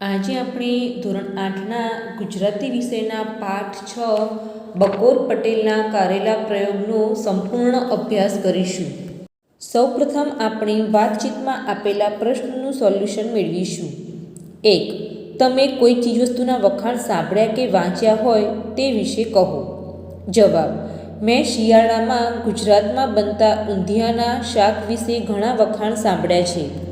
આજે આપણે ધોરણ આઠના ગુજરાતી વિષયના પાઠ છ, બકોર પટેલના કારેલા પ્રયોગનો સંપૂર્ણ અભ્યાસ કરીશું. સૌપ્રથમ આપણે વાતચીતમાં આપેલા પ્રશ્નનું સોલ્યુશન મેળવીશું. એક, તમે કોઈ ચીજવસ્તુના વખાણ સાંભળ્યા કે વાંચ્યા હોય તે વિશે કહો. જવાબ, મેં શિયાળામાં ગુજરાતમાં બનતા ઊંધિયાના શાક વિશે ઘણા વખાણ સાંભળ્યા છે.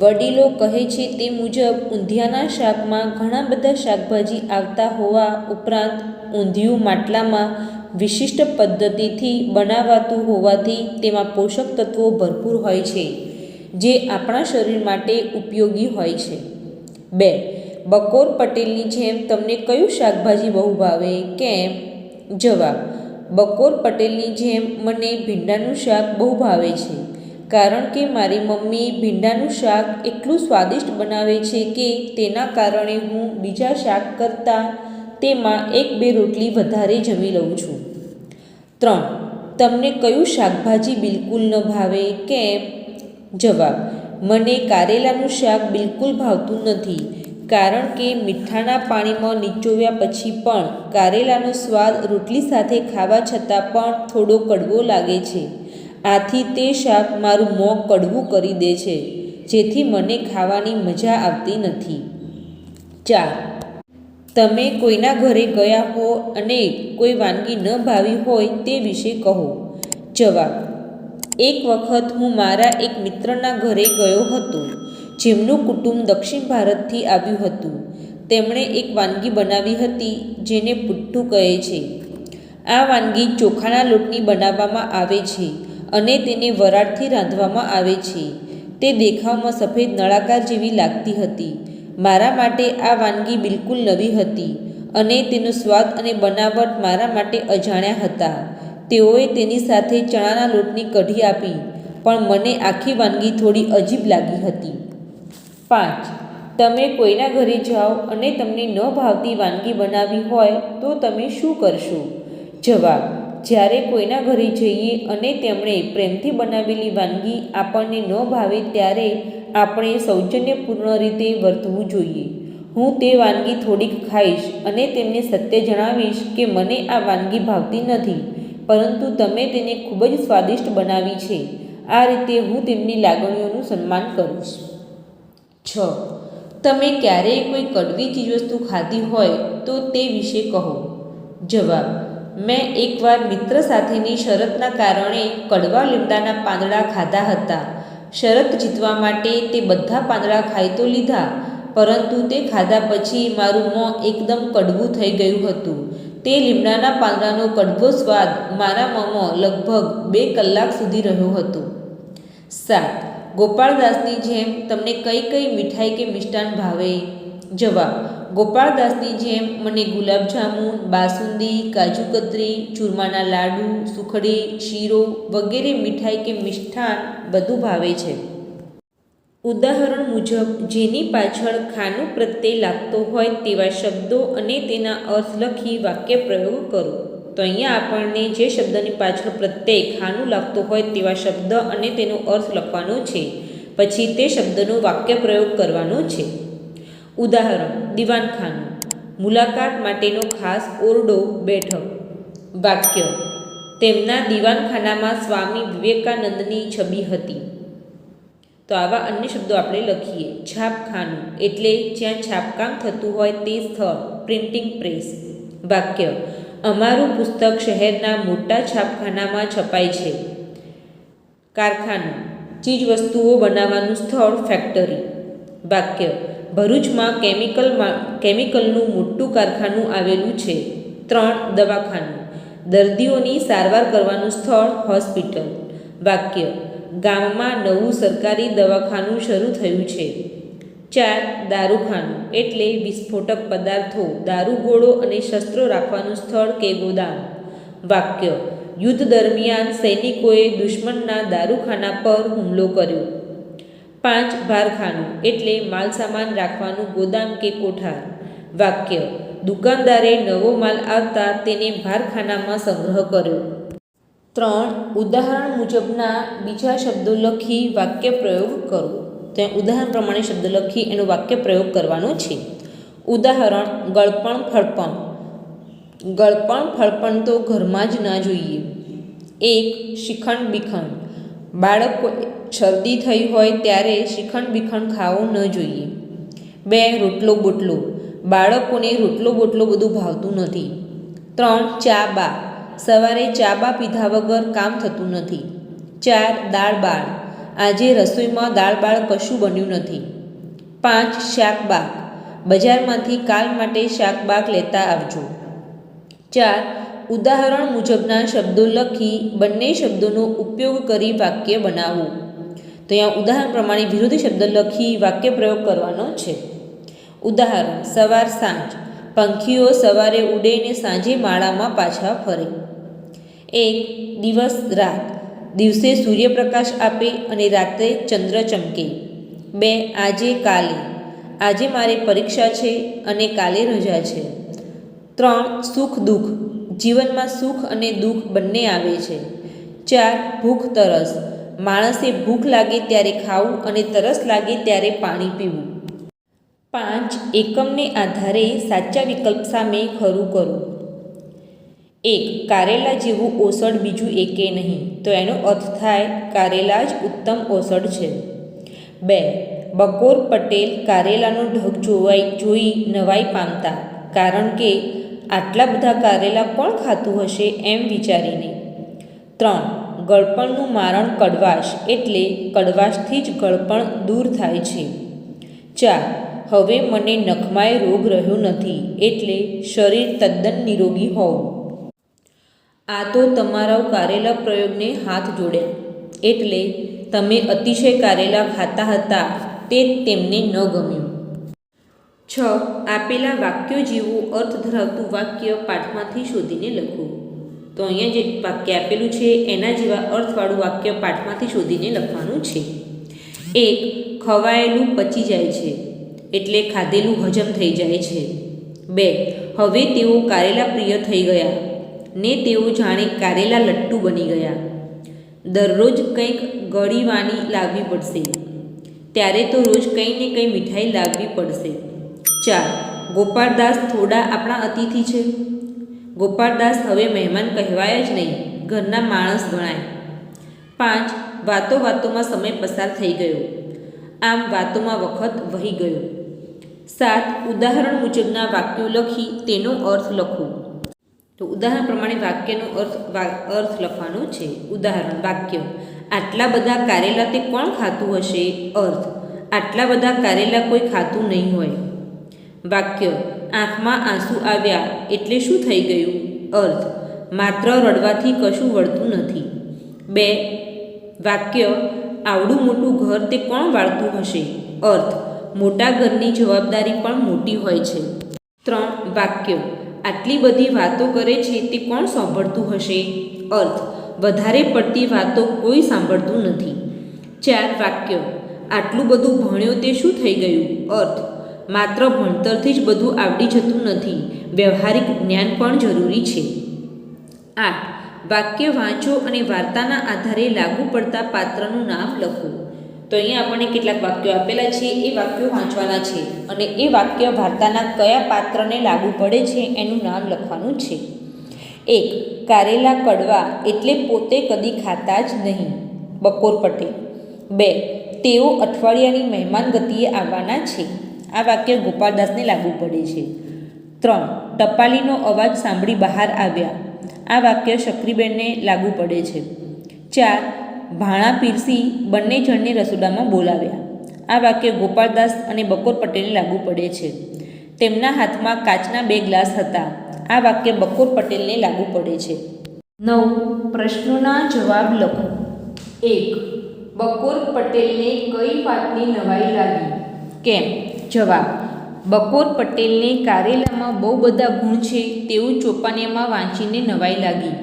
વડીલો કહે છે તે મુજબ ઊંધિયાના શાકમાં ઘણા બધા શાકભાજી આવતા હોવા ઉપરાંત ઊંધિયું માટલામાં વિશિષ્ટ પદ્ધતિથી બનાવાતું હોવાથી તેમાં પોષક તત્વો ભરપૂર હોય છે, જે આપણા શરીર માટે ઉપયોગી હોય છે. બે, બકોર પટેલની જેમ તમને કયું શાકભાજી બહુ ભાવે? કેમ? જવાબ, બકોર પટેલની જેમ મને ભીંડાનું શાક બહુ ભાવે છે. કારણ કે મારી મમ્મી ભીંડાનું શાક એટલું સ્વાદિષ્ટ બનાવે છે કે તેના કારણે હું બીજા શાક કરતાં તેમાં એક બે રોટલી વધારે જમી લઉં છું. ત્રણ, તમને કયું શાકભાજી બિલકુલ ન ભાવે? કેમ? જવાબ, મને કારેલાનું શાક બિલકુલ ભાવતું નથી, કારણ કે મીઠાના પાણીમાં નીચોવ્યા પછી પણ કારેલાનો સ્વાદ રોટલી સાથે ખાવા છતાં પણ થોડો કડવો લાગે છે. આથી તે શાક મારું મોં કડવું કરી દે છે, જેથી મને ખાવાની મજા આવતી નથી. ચાર. તમે કોઈના ઘરે ગયા હો અને કોઈ વાનગી ન ભાવી હોય તે વિશે કહો. જવાબ. એક વખત હું મારા એક મિત્રના ઘરે ગયો હતો, જેમનું કુટુંબ દક્ષિણ ભારતથી આવ્યું હતું. તેમણે એક વાનગી બનાવી હતી, જેને પુઠ્ઠું કહે છે. આ વાનગી ચોખાના લોટની બનાવવામાં આવે છે. અને તેને વરાળથી રાંધવામાં આવે છે. તે દેખાવમાં સફેદ નળાકાર જેવી લાગતી હતી. મારા માટે આ વાનગી બિલકુલ નવી હતી અને તેનો સ્વાદ અને બનાવટ મારા માટે અજાણ્યા હતા. તેઓએ તેની સાથે ચણાના લોટની કઢી આપી, પણ મને આખી વાનગી થોડી અજીબ લાગી હતી. પાંચ. તમે કોઈના ઘરે જાઓ અને તમને ન ભાવતી વાનગી બનાવી હોય તો તમે શું કરશો? જવાબ. જ્યારે કોઈના ઘરે જઈએ અને તેમણે પ્રેમથી બનાવેલી વાનગી આપણને ન ભાવે ત્યારે આપણે સૌજન્યપૂર્ણ રીતે વર્તવું જોઈએ. હું તે વાનગી થોડીક ખાઈશ અને તેમને સત્ય જણાવીશ કે મને આ વાનગી ભાવતી નથી, પરંતુ તમે તેને ખૂબ જ સ્વાદિષ્ટ બનાવી છે. આ રીતે હું તેમની લાગણીઓનું સન્માન કરીશ છ. તમે ક્યારેય કોઈ કડવી ચીજવસ્તુ ખાધી હોય તો તે વિશે કહો. જવાબ. મેં એકવાર મિત્ર સાથેની શરતના કારણે કડવા લીમડાના પાંદડા ખાધા હતા. શરત જીતવા માટે તે બધા પાંદડા ખાઈ તો લીધા, પરંતુ તે ખાધા પછી મારું મોં એકદમ કડવું થઈ ગયું હતું. તે લીમડાના પાંદડાનો કડવો સ્વાદ મારા મોંમાં લગભગ બે કલાક સુધી રહ્યો હતો. સાત. ગોપાળદાસની જેમ તમને કઈ કઈ મીઠાઈ કે મિષ્ટાન ભાવે? જવાબ. ગોપાળદાસની જેમ મને ગુલાબજાંબુ બાસુંદી, કાજુ કતરી, ચૂરમાના લાડુ, સુખડી, શીરો વગેરે મીઠાઈ કે મિષ્ઠાન બધું ભાવે છે. ઉદાહરણ મુજબ, જેની પાછળ ખાનું પ્રત્યે લાગતો હોય તેવા શબ્દો અને તેના અર્થ લખી વાક્ય પ્રયોગ કરો. તો અહીંયા આપણને જે શબ્દની પાછળ પ્રત્યે ખાનું લાગતો હોય તેવા શબ્દ અને તેનો અર્થ લખવાનો છે. પછી તે શબ્દનો વાક્ય પ્રયોગ કરવાનો છે. ઉદાહરણ, દિવાનખાનું. મુલાકાત માટેનો ખાસ ઓરડો બેઠક. વાક્ય, તેમના દિવાનખાનામાં સ્વામી વિવેકાનંદની છબી હતી. તો આવા અન્ય શબ્દો આપણે લખીએ. છાપખાનું, એટલે જ્યાં છાપકામ થતું હોય તે સ્થળ, પ્રિન્ટિંગ પ્રેસ. વાક્ય, અમારું પુસ્તક શહેરના મોટા છાપખાનામાં છપાય છે. કારખાનું ચીજ વસ્તુઓ બનાવવાનું સ્થળ, ફેક્ટરી. વાક્ય ભરૂચમાં કેમિકલમાં, કેમિકલનું મોટું કારખાનું આવેલું છે. ત્રણ દવાખાનું. દર્દીઓની સારવાર કરવાનું સ્થળ, હોસ્પિટલ. વાક્ય, ગામમાં નવું સરકારી દવાખાનું શરૂ થયું છે. ચાર, દારૂખાનું, એટલે વિસ્ફોટક પદાર્થો દારૂગોળો અને શસ્ત્રો રાખવાનું સ્થળ કે ગોદામ. વાક્ય, યુદ્ધ દરમિયાન સૈનિકોએ દુશ્મનના દારૂખાના પર હુમલો કર્યો. પાંચ ભારખાનું એટલે માલ સામાન રાખવાનું ગોદામ કે કોઠાર. વાક્ય, દુકાનદારે નવો માલ આવતા તેને ભારખાનામાં સંગ્રહ કર્યો. ત્રણ, ઉદાહરણ મુજબના બીજા શબ્દો લખી વાક્ય પ્રયોગ કરો. ત્યાં ઉદાહરણ પ્રમાણે શબ્દ લખી એનો વાક્ય પ્રયોગ કરવાનો છે. ઉદાહરણ, ગળપણ ફળપણ. ગળપણ ફળપણ તો ઘરમાં જ ના જોઈએ. એક, શિખંડ બીખંડ. બાળકો શરદી થઈ હોય ત્યારે શિખંડ બીખંડ ખાવું ન જોઈએ. બે, રોટલો બોટલો. બાળકોને રોટલો બોટલો બધું ભાવતું નથી. ત્રણ, ચા બા. સવારે ચા બા પીધા વગર કામ થતું નથી. ચાર, દાળ બાળ. આજે રસોઈમાં દાળ બાળ કશું બન્યું નથી. પાંચ શાકબાગ બજારમાંથી કાલ માટે શાકબાગ લેતા આવજો. ચાર, ઉદાહરણ મુજબના શબ્દો લખી બંને શબ્દોનો ઉપયોગ કરી વાક્ય બનાવો. તો અહીંયા ઉદાહરણ પ્રમાણે વિરોધી શબ્દ લખી વાક્ય પ્રયોગ કરવાનો છે. ઉદાહરણ, સવાર સાંજ. પંખીઓ સવારે ઉડે ને સાંજે માળામાં પાછા ફરે. એક, દિવસ રાત. દિવસે સૂર્યપ્રકાશ આપે અને રાત્રે ચંદ્ર ચમકે. બે, આજે કાલે. આજે મારે પરીક્ષા છે અને કાલે રજા છે. ત્રણ, સુખ દુઃખ. જીવનમાં સુખ અને દુઃખ બંને આવે છે. ચાર, ભૂખ તરસ. માણસે ભૂખ લાગે ત્યારે ખાવું અને તરસ લાગે ત્યારે પાણી પીવું. પાંચ, એકમને આધારે સાચા વિકલ્પ સામે ખરું કરું. એક, કારેલા જેવું ઓસડ બીજું એકે નહીં, તો એનો અર્થ થાય કારેલા જ ઉત્તમ ઓસડ છે. બે, બકોર પટેલ કારેલાનો ઢગ જોવાઈ, જોઈ નવાઈ પામતા, કારણ કે આટલા બધા કારેલા કોણ ખાતું હશે એમ વિચારીને. ત્રણ ગળપણનું મારણ કડવાશ એટલે કડવાશથી જ ગળપણ દૂર થાય છે. ચાર હવે મને નખમાય રોગ રહ્યો નથી એટલે શરીર તદ્દન નિરોગી હોવું આ તો તમારા કારેલા પ્રયોગને હાથ જોડ્યા. એટલે તમે અતિશય કારેલા ખાતા હતા તે તેમને ન ગમ્યું. છ, આપેલા વાક્યો જેવું અર્થ ધરાવતું વાક્ય પાઠમાંથી શોધીને લખવું તો અહીંયા જે વાક્ય આપેલું છે, એના જેવા અર્થવાળું વાક્ય પાઠમાંથી શોધીને લખવાનું છે. એક, ખવાયેલું પચી જાય છે, એટલે ખાધેલું હજમ થઈ જાય છે. બે, હવે તેઓ કારેલા પ્રિય થઈ ગયા, ને તેઓ જાણે કારેલા લટ્ટુ બની ગયા. દરરોજ કંઈક ગળીવાની લાવવી પડશે. ત્યારે તો રોજ કંઈ ને કંઈ મીઠાઈ લાવવી પડશે. ચાર, ગોપાળદાસ થોડા આપણા અતિથિ છે. ગોપાળદાસ હવે મહેમાન કહેવાય જ નહીં, ઘરના માણસ ગણાય. પાંચ, વાતો વાતોમાં સમય પસાર થઈ ગયો. આમ વાતોમાં વખત વહી ગયો. સાત, ઉદાહરણ મુજબના વાક્યો લખી તેનો અર્થ લખો. તો ઉદાહરણ પ્રમાણે વાક્યનો અર્થ અર્થ લખવાનો છે. ઉદાહરણ, વાક્ય. આટલા બધા કારેલા તે કોણ ખાતું હશે? અર્થ. આટલા બધા કારેલા કોઈ ખાતું નહીં હોય. વાક્ય. આંખમાં આંસુ આવ્યા એટલે શું થઈ ગયું? અર્થ, માત્ર રડવાથી કશું વળતું નથી. બે, વાક્ય, આવડું મોટું ઘર તે કોણ વાળતું હશે? અર્થ, મોટા ઘરની જવાબદારી પણ મોટી હોય છે. ત્રણ, વાક્ય, આટલી બધી વાતો કરે છે તે કોણ સાંભળતું હશે? અર્થ, વધારે પડતી વાતો કોઈ સાંભળતું નથી. ચાર, વાક્ય, આટલું બધું ભણ્યો તે શું થઈ ગયું? અર્થ માત્ર ભણતરથી જ બધું આવડી જતું નથી. વ્યવહારિક જ્ઞાન પણ જરૂરી છે. આઠ. વાક્ય વાંચો અને વાર્તાના આધારે લાગુ પડતા પાત્રનું નામ લખો. તો અહીંયા આપણને કેટલાક વાક્યો આપેલા છે, એ વાક્યો વાંચવાના છે અને એ વાક્ય વાર્તાના કયા પાત્રને લાગુ પડે છે એનું નામ લખવાનું છે. એક. કારેલા કડવા એટલે પોતે કદી ખાતા જ નહીં. બકોર પટેલ. બે. તેઓ અઠવાડિયાની મહેમાન ગતિએ આવવાના છે. આ વાક્ય ગોપાલદાસને લાગુ પડે છે. ત્રણ ટપાલીનો અવાજ સાંભળી બહાર આવ્યા. આ વાક્ય શક્રીબેનને લાગુ પડે છે. ચાર, ભાણા પીરસી બંને જણને રસોડામાં બોલાવ્યા. આ વાક્ય ગોપાલદાસ અને બકોર પટેલને લાગુ પડે છે. તેમના હાથમાં કાચના બે ગ્લાસ હતા. આ વાક્ય બકોર પટેલને લાગુ પડે છે. નવ, પ્રશ્નોના જવાબ લખો. એક, બકોર પટેલને કઈ વાતની નવાઈ લાગી? કેમ? જવાબ, બકોર પટેલને કારેલામાં બહુ બધા ગુણ છે તેવું ચોપાનિયામાં વાંચીને નવાઈ લાગી.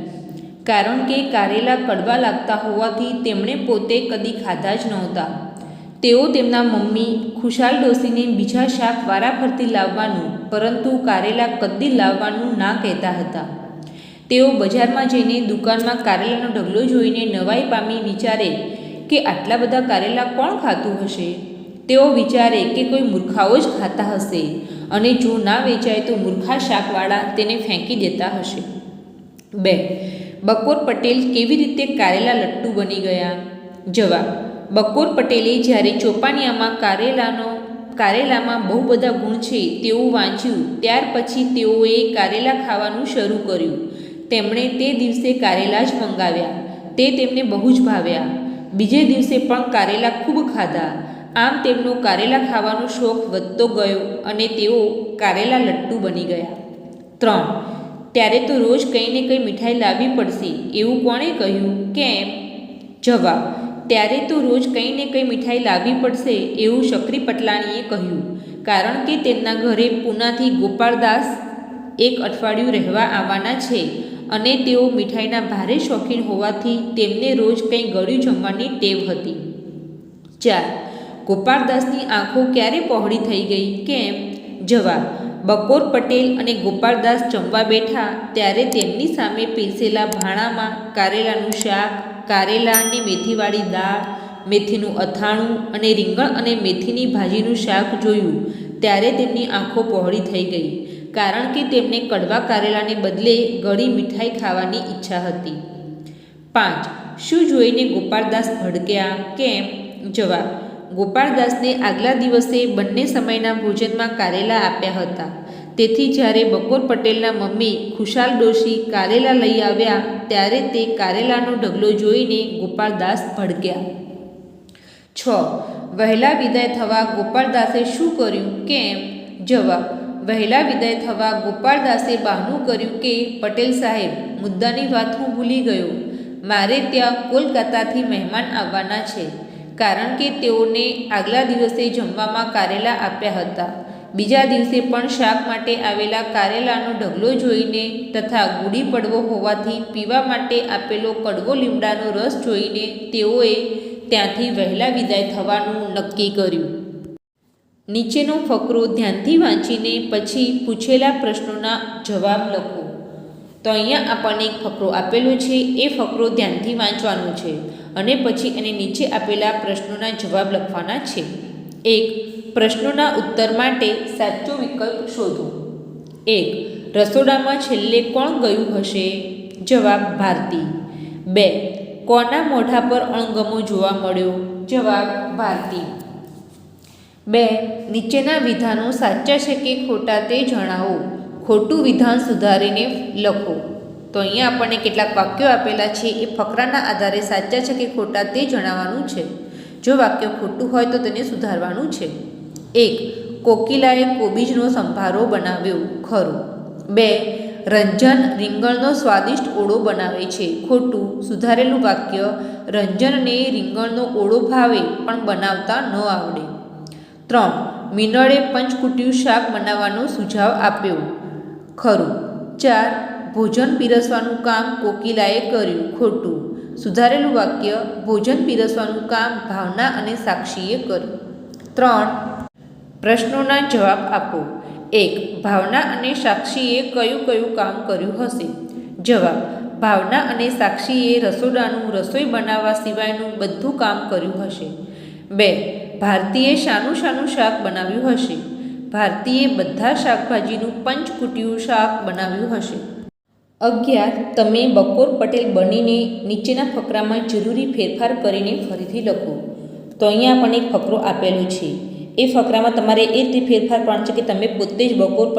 કારણ કે કારેલા કડવા લાગતા હોવાથી તેમણે પોતે કદી ખાધા જ નહોતા. તેઓ તેમના મમ્મી ખુશાલ ડોસીને બીજા શાક વારાફરતી લાવવાનું, પરંતુ કારેલા કદી લાવવાનું ના કહેતા હતા. તેઓ બજારમાં જઈને દુકાનમાં કારેલાનો ઢગલો જોઈને નવાઈ પામી વિચારે કે આટલા બધા કારેલા કોણ ખાતું હશે? તેઓ વિચારે કે કોઈ મૂર્ખાઓ જ ખાતા હશે અને જો ના વેચાય તો મૂર્ખા શાકવાળા તેને ફેંકી દેતા હશે. બે, બકોર પટેલ કેવી રીતે કારેલા લટ્ટુ બની ગયા? જવાબ, બકોર પટેલે જ્યારે ચોપાનિયામાં કારેલાનો, કારેલામાં બહુ બધા ગુણ છે તેવું વાંચ્યું, ત્યાર પછી તેઓએ કારેલા ખાવાનું શરૂ કર્યું. તેમણે તે દિવસે કારેલા જ મંગાવ્યા. તે તેમને બહુ જ ભાવ્યા. બીજે દિવસે પણ કારેલા ખૂબ ખાધા. આમ તેમનો કારેલા ખાવાનો શોખ વધતો ગયો અને તેઓ કારેલા લટ્ટુ બની ગયા. ત્રણ. ત્યારે તો રોજ કંઈ ને કંઈ મીઠાઈ લાવવી પડશે એવું કોણે કહ્યું? કેમ? જવાબ. ત્યારે તો રોજ કંઈ ને કંઈ મીઠાઈ લાવવી પડશે એવું શકરી પટલાણીએ કહ્યું. કારણ કે તેમના ઘરે પૂનાથી ગોપાળદાસ એક અઠવાડિયું રહેવા આવવાના છે અને તેઓ મીઠાઈના ભારે શોખીન હોવાથી તેમને રોજ કંઈ ગળ્યું જમવાની ટેવ હતી. ચાર. ગોપાળદાસની આંખો ક્યારે પહોળી થઈ ગઈ? કેમ? જવાબ, બકોર પટેલ અને ગોપાળદાસ જમવા બેઠા ત્યારે તેમની સામે પીરસેલા ભાણામાં કારેલાનું શાક, કારેલા અને મેથીવાળી દાળ, મેથીનું અથાણું અને રીંગણ અને મેથીની ભાજીનું શાક જોયું. ત્યારે તેમની આંખો પહોળી થઈ ગઈ, કારણ કે તેમને કડવા કારેલાને બદલે ગળી મીઠાઈ ખાવાની ઈચ્છા હતી. પાંચ, શું જોઈને ગોપાળદાસ ભડક્યા? કેમ? જવાબ ગોપાળદાસને આગલા દિવસે બંને સમયના ભોજનમાં કારેલા આપ્યા હતા. તેથી જ્યારે બકોર પટેલના મમ્મી ખુશાલ ડોશી કારેલા લઈ આવ્યા, ત્યારે તે કારેલાનો ઢગલો જોઈને ગોપાળદાસ ભડક્યા. છ. વહેલા વિદાય થવા ગોપાળદાસે શું કર્યું? કેમ? જવાબ. વહેલા વિદાય થવા ગોપાળદાસે બહાનું કર્યું કે, પટેલ સાહેબ, મુદ્દાની વાત હું ભૂલી ગયો. મારે ત્યાં કોલકાતાથી મહેમાન આવવાના છે. કારણ કે તેઓને આગલા દિવસે જમવામાં કારેલા આપ્યા હતા. બીજા દિવસે પણ શાક માટે આવેલા કારેલાનો ઢગલો જોઈને તથા ગુડી પડવો હોવાથી પીવા માટે આપેલો કડવો લીમડાનો રસ જોઈને તેઓએ ત્યાંથી વહેલા વિદાય થવાનું નક્કી કર્યું. નીચેનો ફકરો ધ્યાનથી વાંચીને પછી પૂછેલા પ્રશ્નોના જવાબ લખો. તો અહીંયા આપણને એક ફકરો આપેલો છે, એ ફકરો ધ્યાનથી વાંચવાનો છે અને પછી એને નીચે આપેલા પ્રશ્નોના જવાબ લખવાના છે. એક, પ્રશ્નોના ઉત્તર માટે સાચો વિકલ્પ શોધો. એક, રસોડામાં છેલ્લે કોણ ગયું હશે? જવાબ ભારતી. બે, કોના મોઢા પર અણગમો જોવા મળ્યો? જવાબ ભારતી. બે, નીચેના વિધાનો સાચા છે કે ખોટા તે જણાવો. ખોટું વિધાન સુધારીને લખો. તો અહીંયા આપણને કેટલાક વાક્યો આપેલા છે, એ ફકરાના આધારે સાચા છે કે ખોટા તે જણાવવાનું છે. જો વાક્ય ખોટું હોય તો તેને સુધારવાનું છે. એક, કોકિલાએ કોબીજનો સંભારો બનાવ્યો, ખરો. બે, રંજન રીંગણનો સ્વાદિષ્ટ ઓળો બનાવે છે, ખોટું. સુધારેલું વાક્ય, રંજનને રીંગણનો ઓળો ભાવે, પણ બનાવતા ન આવડે. ત્રણ મિનળે પંચકુટિયું શાક બનાવવાનો સુઝાવ આપ્યો. ખરું. ચાર, ભોજન પીરસવાનું કામ કોકિલાએ કર્યું ખોટું. સુધારેલું વાક્ય, ભોજન પીરસવાનું કામ ભાવના અને સાક્ષીએ કર્યું. ત્રણ, પ્રશ્નોના જવાબ આપો. એક, ભાવના અને સાક્ષીએ કયું કયું કામ કર્યું હશે? જવાબ, ભાવના અને સાક્ષીએ રસોડાનું રસોઈ બનાવવા સિવાયનું બધું કામ કર્યું હશે. બે ભારતીએ શાનું શાનું શાક બનાવ્યું હશે? ભારતીએ બધા શાકભાજીનું પંચકુટિયું શાક બનાવ્યું હશે. અગિયાર, તમે બકોર પટેલ બનીને નીચેના ફકરામાં જરૂરી ફેરફાર કરીને ફરીથી લખો. તો અહીંયા પણ એક ફકરો આપેલો છે. એ ફકરામાં તમારે એ રીતે ફેરફાર કરવાનો છે કે તમે પોતે જ બકોર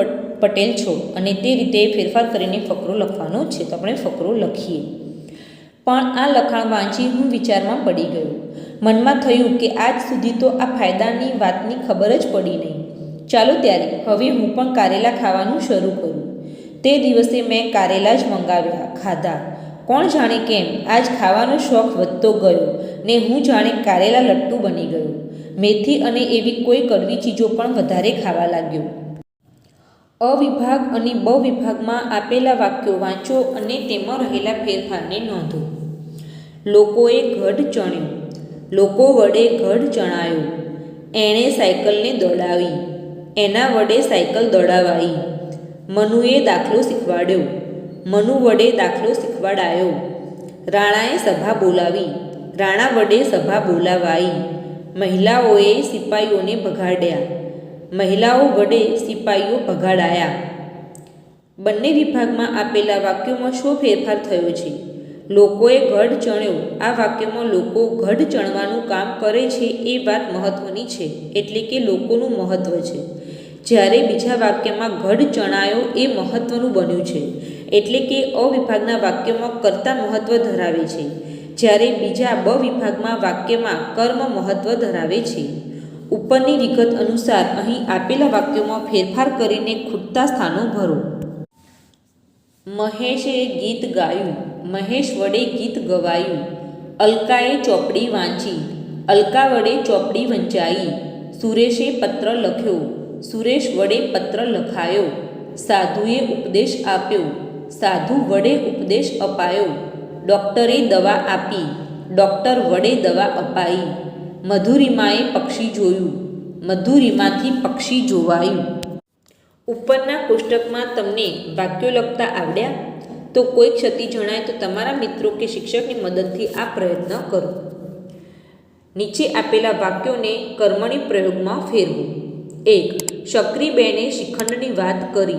પટેલ છો અને તે રીતે ફેરફાર કરીને ફકરો લખવાનો છે. તો આપણે ફકરો લખીએ. પણ આ લખાણ વાંચી હું વિચારમાં પડી ગયો. મનમાં થયું કે આજ સુધી તો આ ફાયદાની વાતની ખબર જ પડી નહીં. ચાલો ત્યારે હવે હું પણ કારેલા ખાવાનું શરૂ કરું. તે દિવસે મેં કારેલા જ મંગાવ્યા ખાધા. કોણ જાણે કેમ આજ ખાવાનો શોખ વધતો ગયો ને હું જાણે કારેલા લટ્ટુ બની ગયો. મેથી અને એવી કોઈ કડવી ચીજો પણ વધારે ખાવા લાગ્યો. અવિભાગ અને બ વિભાગમાં આપેલા વાક્યો વાંચો અને તેમાં રહેલા ફેરફારને નોંધો. લોકોએ ગઢ ચણ્યું. લોકો વડે ગઢ ચણાયો. એણે સાયકલને દોડાવી. એના વડે સાયકલ દોડાવાઈ. મનુએ દાખલો શીખવાડ્યો. મનુ વડે દાખલો શીખવાડાયો. રાણાએ સભા બોલાવી. રાણા વડે સભા બોલાવાઈ. મહિલાઓએ સિપાઈઓને ભગાડ્યા. મહિલાઓ વડે સિપાઈઓ ભગાડાયા. બંને વિભાગમાં આપેલા વાક્યોમાં શું ફેરફાર થયો છે? લોકોએ ગઢ ચણ્યો. આ વાક્યમાં લોકો ગઢ ચણવાનું કામ કરે છે એ વાત મહત્ત્વની છે, એટલે કે લોકોનું મહત્ત્વ છે. જ્યારે બીજા વાક્યમાં ગઢ ચણાયો એ મહત્ત્વનું બન્યું છે, એટલે કે અ વિભાગના વાક્યમાં કર્તા મહત્ત્વ ધરાવે છે, જ્યારે બીજા બ વિભાગમાં વાક્યમાં કર્મ મહત્ત્વ ધરાવે છે. ઉપરની વિગત અનુસાર અહીં આપેલા વાક્યોમાં ફેરફાર કરીને ખૂટતા સ્થાનો ભરો. મહેશે ગીત ગાયું, મહેશ વડે ગીત ગવાયું, અલકાએ ચોપડી વાંચી, અલકા વડે ચોપડી વંચાઈ, સુરેશે પત્ર લખ્યો સુરેશ વડે પત્ર લખાયો. સાધુએ ઉપદેશ આપ્યો. સાધુ વડે ઉપદેશ અપાયો. ડૉક્ટરે દવા આપી. ડૉક્ટર વડે દવા અપાઈ. મધુરિમાએ પક્ષી જોયું. મધુરિમાથી પક્ષી જોવાયું. ઉપરના કોષ્ટકમાં તમને વાક્યો લખતા આવડ્યા? તો કોઈ ક્ષતિ જણાય તો તમારા મિત્રો કે શિક્ષકની મદદથી આ પ્રયત્ન કરો. નીચે આપેલા વાક્યોને કર્મણી પ્રયોગમાં ફેરવું. એક શકરીબેને શિખંડની વાત કરી.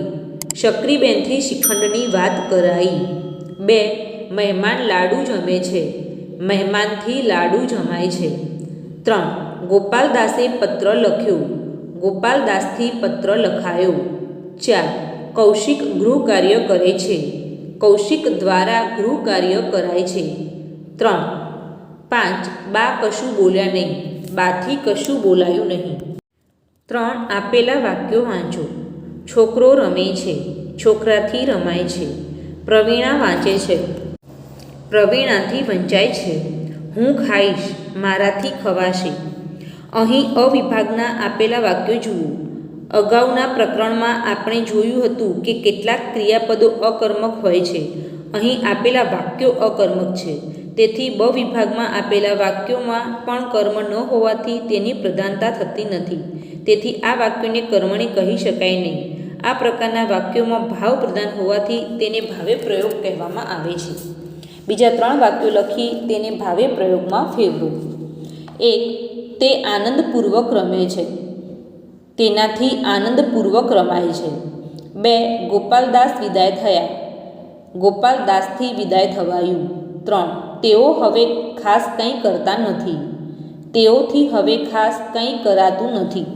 શકરીબેનથી શિખંડની વાત કરાઈ. બે, મહેમાન લાડુ જમે છે. મહેમાનથી લાડુ જમાય છે. ત્રણ, ગોપાલદાસે પત્ર લખ્યો. ગોપાલદાસથી પત્ર લખાયો. ચાર, કૌશિક ગૃહ કાર્ય કરે છે. કૌશિક દ્વારા ગૃહ કાર્ય કરાય છે. ત્રણ, પાંચ, બા કશું બોલ્યા નહીં. બાથી કશું બોલાયું નહીં. ત્રણ આપેલા વાક્યો વાંચો. છોકરો રમે છે, છોકરાથી રમાય છે, પ્રવીણા વાંચે છે. પ્રવીણાથી વંચાય છે. હું ખાઈશ, મારાથી ખવાશે. અહીં અવિભાગના આપેલા વાક્યો જુઓ. અગાઉના પ્રકરણમાં આપણે જોયું હતું કે કેટલાક ક્રિયાપદો અકર્મક હોય છે. અહીં આપેલા વાક્યો અકર્મક છે. તેથી બ વિભાગમાં આપેલા વાક્યોમાં પણ કર્મ ન હોવાથી તેની પ્રધાનતા થતી નથી. તેથી આ વાક્યોને કર્મણી કહી શકાય નહીં. આ પ્રકારના વાક્યોમાં ભાવ પ્રધાન હોવાથી તેને ભાવે પ્રયોગ કહેવામાં આવે છે. બીજા ત્રણ વાક્યો લખી તેને ભાવે પ્રયોગમાં ફેરવો. એક, તે આનંદપૂર્વક રમે છે. તેનાથી આનંદપૂર્વક રમાય છે. બે, ગોપાલદાસ વિદાય થયા. ગોપાલદાસથી વિદાય થવાયું. ત્રણ, તેઓ હવે ખાસ કંઈ કરતા નથી. તેઓથી હવે ખાસ કંઈ કરાતું નથી.